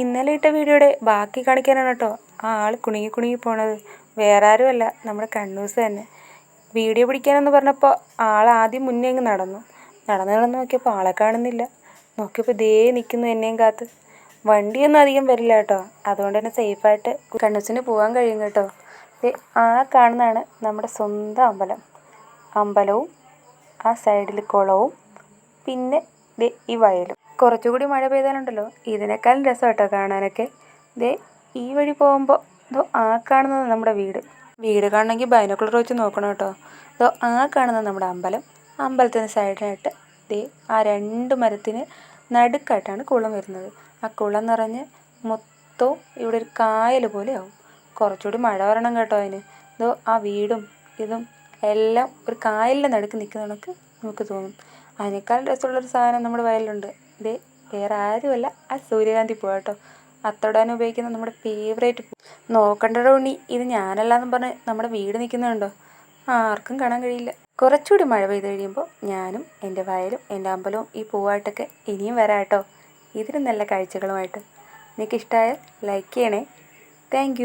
ഇന്നലെ ഇട്ട വീഡിയോയുടെ ബാക്കി കാണിക്കാനാണ് കേട്ടോ. ആ ആൾ കുണുങ്ങി കുണുങ്ങി പോണത്. വേറെ ആരുമല്ല നമ്മുടെ കണ്ണൂസ് തന്നെ. വീഡിയോ പിടിക്കാനെന്ന് പറഞ്ഞപ്പോൾ ആൾ ആദ്യം മുന്നേ അങ്ങ് നടന്നു. നടന്ന് നടന്ന് നോക്കിയപ്പോൾ ആളെ കാണുന്നില്ല. നോക്കിയപ്പോൾ ദേ നിൽക്കുന്നു എന്നെയും കാത്ത്. വണ്ടിയൊന്നും അധികം വരില്ല കേട്ടോ. അതുകൊണ്ട് തന്നെ സേഫായിട്ട് കണ്ണൂസിന് പോകാൻ കഴിയും കേട്ടോ. ആ കാണുന്നതാണ് നമ്മുടെ സ്വന്തം അമ്പലം. അമ്പലവും ആ സൈഡിൽ കുളവും പിന്നെ ഈ വയലും. കുറച്ചുകൂടി മഴ പെയ്താലുണ്ടല്ലോ. ഇതിനേക്കാളും രസം കേട്ടോ കാണാനൊക്കെ. ദേ ഈ വഴി പോകുമ്പോൾ ഇതോ ആ കാണുന്നത് നമ്മുടെ വീട്. വീട് കാണണമെങ്കിൽ ബൈനോക്കുലർ വെച്ച് നോക്കണം കേട്ടോ. ഇതോ ആ കാണുന്നത് നമ്മുടെ അമ്പലം. അമ്പലത്തിന് സൈഡിനായിട്ട് ദേ ആ രണ്ട് മരത്തിന് നടുക്കായിട്ടാണ് കുളം വരുന്നത്. ആ കുളം നിറഞ്ഞ് മൊത്തവും ഇവിടെ ഒരു കായൽ പോലെ ആവും. കുറച്ചുകൂടി മഴ വരണം കേട്ടോ അതിന്. ഇതോ ആ വീടും ഇതും എല്ലാം ഒരു കായലിന്റെ നടുക്ക് നിൽക്കുന്ന കണക്ക് നമുക്ക് തോന്നും. അതിനേക്കാൾ രസമുള്ളൊരു സാധനം നമ്മുടെ വയലിലുണ്ട്. ഇത് വേറെ ആരുമല്ല. ആ സൂര്യകാന്തി പൂ കേട്ടോ. അത്തോടാൻ ഉപയോഗിക്കുന്ന നമ്മുടെ ഫേവറേറ്റ് പൂ. നോക്കണ്ടടോ ഉണ്ണി ഇത് ഞാനല്ലാന്നും പറഞ്ഞ് നമ്മുടെ വീട് നിൽക്കുന്നുണ്ടോ? ആർക്കും കാണാൻ കഴിയില്ല. കുറച്ചുകൂടി മഴ പെയ്ത് കഴിയുമ്പോൾ ഞാനും എന്റെ വയലും എന്റെ അമ്പലവും ഈ പൂവായിട്ടൊക്കെ ഇനിയും വരാം കേട്ടോ. ഇതിന് നല്ല കാഴ്ചകളുമായിട്ട്. നിങ്ങൾക്ക് ഇഷ്ടമായാൽ ലൈക്ക് ചെയ്യണേ താങ്ക്